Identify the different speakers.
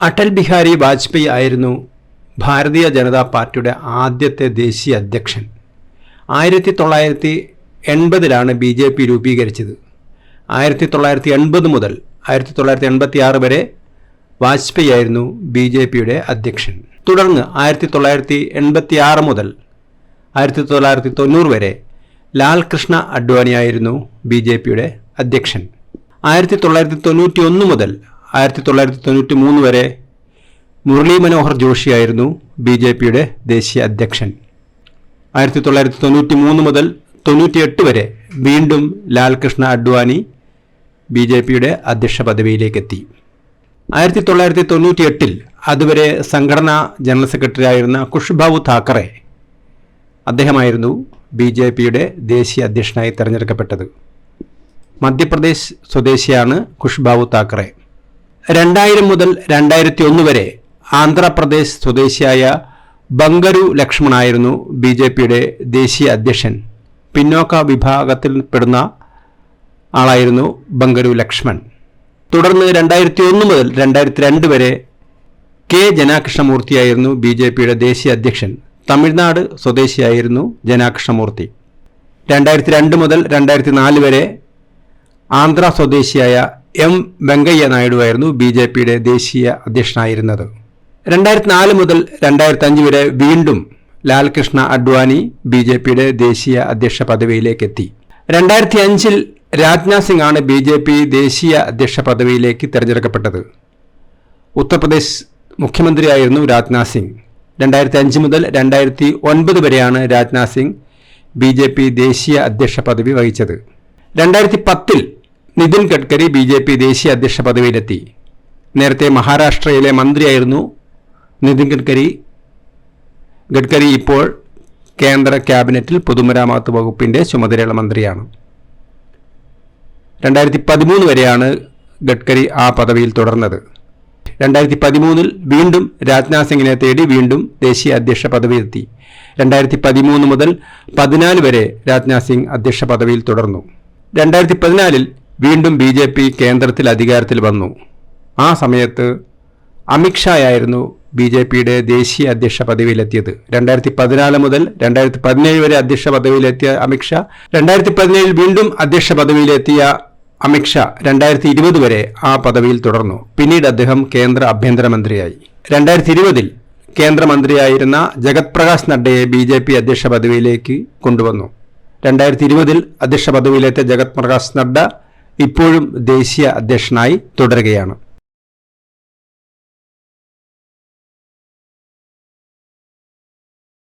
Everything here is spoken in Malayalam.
Speaker 1: അടൽ ബിഹാരി വാജ്പേയി ആയിരുന്നു ഭാരതീയ ജനതാ പാർട്ടിയുടെ ആദ്യത്തെ ദേശീയ അധ്യക്ഷൻ. ആയിരത്തി തൊള്ളായിരത്തി എൺപതിലാണ് ബി ജെ പി രൂപീകരിച്ചത്. ആയിരത്തി തൊള്ളായിരത്തി എൺപത് മുതൽ ആയിരത്തി തൊള്ളായിരത്തി എൺപത്തി ആറ് വരെ വാജ്പേയി ആയിരുന്നു ബി ജെ പിയുടെ അധ്യക്ഷൻ. തുടർന്ന് ആയിരത്തി തൊള്ളായിരത്തി എൺപത്തി ആറ് മുതൽ ആയിരത്തി തൊള്ളായിരത്തി തൊണ്ണൂറ് വരെ ലാൽ കൃഷ്ണ അഡ്വാനിയായിരുന്നു ബി ജെ പിയുടെ അധ്യക്ഷൻ. ആയിരത്തി തൊള്ളായിരത്തി തൊണ്ണൂറ്റി ഒന്ന് മുതൽ ആയിരത്തി തൊള്ളായിരത്തി തൊണ്ണൂറ്റി മൂന്ന് വരെ മുരളി മനോഹർ ജോഷിയായിരുന്നു ബി ജെ പിയുടെ ദേശീയ അധ്യക്ഷൻ. ആയിരത്തി തൊള്ളായിരത്തി തൊണ്ണൂറ്റി മൂന്ന് മുതൽ തൊണ്ണൂറ്റിയെട്ട് വരെ വീണ്ടും ലാൽകൃഷ്ണ അഡ്വാനി ബി ജെ പിയുടെ അധ്യക്ഷ പദവിയിലേക്കെത്തി. ആയിരത്തി തൊള്ളായിരത്തി തൊണ്ണൂറ്റി എട്ടിൽ അതുവരെ സംഘടനാ ജനറൽ സെക്രട്ടറി ആയിരുന്ന കുഷ്ബാബു താക്കറെ അദ്ദേഹമായിരുന്നു ബി ജെ പിയുടെ ദേശീയ അധ്യക്ഷനായി തെരഞ്ഞെടുക്കപ്പെട്ടത്. മധ്യപ്രദേശ് സ്വദേശിയാണ് കുഷ്ബാബു താക്കറെ. രണ്ടായിരം മുതൽ രണ്ടായിരത്തി ഒന്ന് വരെ ആന്ധ്രാപ്രദേശ് സ്വദേശിയായ ബംഗരു ലക്ഷ്മണായിരുന്നു ബി ജെ പിയുടെ ദേശീയ അധ്യക്ഷൻ. പിന്നോക്ക വിഭാഗത്തിൽപ്പെടുന്ന ആളായിരുന്നു ബംഗരു ലക്ഷ്മൺ. തുടർന്ന് രണ്ടായിരത്തി ഒന്ന് മുതൽ രണ്ടായിരത്തി രണ്ട് വരെ കെ ജനാകൃഷ്ണമൂർത്തിയായിരുന്നു ബി ജെ പിയുടെ ദേശീയ അധ്യക്ഷൻ. തമിഴ്നാട് സ്വദേശിയായിരുന്നു ജനാകൃഷ്ണമൂർത്തി. രണ്ടായിരത്തി രണ്ട് മുതൽ രണ്ടായിരത്തി നാല് വരെ ആന്ധ്ര സ്വദേശിയായ എം വെങ്കയ്യ നായിഡുവായിരുന്നു ബി ജെ പിയുടെ ദേശീയ അധ്യക്ഷനായിരുന്നത്. രണ്ടായിരത്തി നാല് മുതൽ രണ്ടായിരത്തി അഞ്ച് വരെ വീണ്ടും ലാൽകൃഷ്ണ അഡ്വാനി ബി ജെ പിയുടെ ദേശീയ അധ്യക്ഷ പദവിയിലേക്ക് എത്തി രണ്ടായിരത്തി അഞ്ചിൽ രാജ്നാഥ് സിംഗ് ആണ് ബി ജെ പി ദേശീയ അധ്യക്ഷ പദവിയിലേക്ക് തിരഞ്ഞെടുക്കപ്പെട്ടത്. ഉത്തർപ്രദേശ് മുഖ്യമന്ത്രിയായിരുന്നു രാജ്നാഥ് സിംഗ്. രണ്ടായിരത്തി അഞ്ച് മുതൽ രണ്ടായിരത്തി ഒൻപത് വരെയാണ് Rajnath Singh B J P ദേശീയ അധ്യക്ഷ പദവി വഹിച്ചത്. രണ്ടായിരത്തി പത്തിൽ Nitin Gadkari B J P ദേശീയ അധ്യക്ഷ പദവിയിലെത്തി. നേരത്തെ മഹാരാഷ്ട്രയിലെ മന്ത്രിയായിരുന്നു നിതിൻ ഗഡ്കരി. ഗഡ്കരി ഇപ്പോൾ കേന്ദ്ര ക്യാബിനറ്റിൽ പൊതുമരാമത്ത് വകുപ്പിന്റെ ചുമതലയുള്ള മന്ത്രിയാണ്. രണ്ടായിരത്തി പതിമൂന്ന് വരെയാണ് ഗഡ്കരി ആ പദവിയിൽ തുടർന്നത്. രണ്ടായിരത്തി പതിമൂന്നിൽ വീണ്ടും രാജ്നാഥ് സിംഗിനെ തേടി വീണ്ടും ദേശീയ അധ്യക്ഷ പദവിയെത്തി രണ്ടായിരത്തി പതിമൂന്ന് മുതൽ പതിനാല് വരെ രാജ്നാഥ് സിംഗ് അധ്യക്ഷ പദവിയിൽ തുടർന്നു. രണ്ടായിരത്തി പതിനാലിൽ വീണ്ടും ബി ജെ പി കേന്ദ്രത്തിൽ അധികാരത്തിൽ വന്നു. ആ സമയത്ത് അമിത്ഷായായിരുന്നു ബി ജെ പിയുടെ ദേശീയ അധ്യക്ഷ പദവിയിലെത്തിയത്. രണ്ടായിരത്തി പതിനാല് മുതൽ രണ്ടായിരത്തി പതിനേഴ് വരെ അധ്യക്ഷ പദവിയിലെത്തിയ അമിത്ഷാ രണ്ടായിരത്തി പതിനേഴിൽ വീണ്ടും അധ്യക്ഷ പദവിയിലെത്തിയ അമിത്ഷാ രണ്ടായിരത്തി ഇരുപത് വരെ ആ പദവിയിൽ തുടർന്നു. പിന്നീട് അദ്ദേഹം കേന്ദ്ര ആഭ്യന്തരമന്ത്രിയായി രണ്ടായിരത്തി ഇരുപതിൽ കേന്ദ്രമന്ത്രിയായിരുന്ന ജഗത് പ്രകാശ് നഡ്ഡയെ ബി ജെ പി അധ്യക്ഷ പദവിയിലേക്ക് കൊണ്ടുവന്നു. രണ്ടായിരത്തി ഇരുപതിൽ അധ്യക്ഷ പദവിയിലെത്തിയ ജഗത് പ്രകാശ് നഡ്ഡ ഇപ്പോഴും ദേശീയ അധ്യക്ഷനായി തുടരുകയാണ്.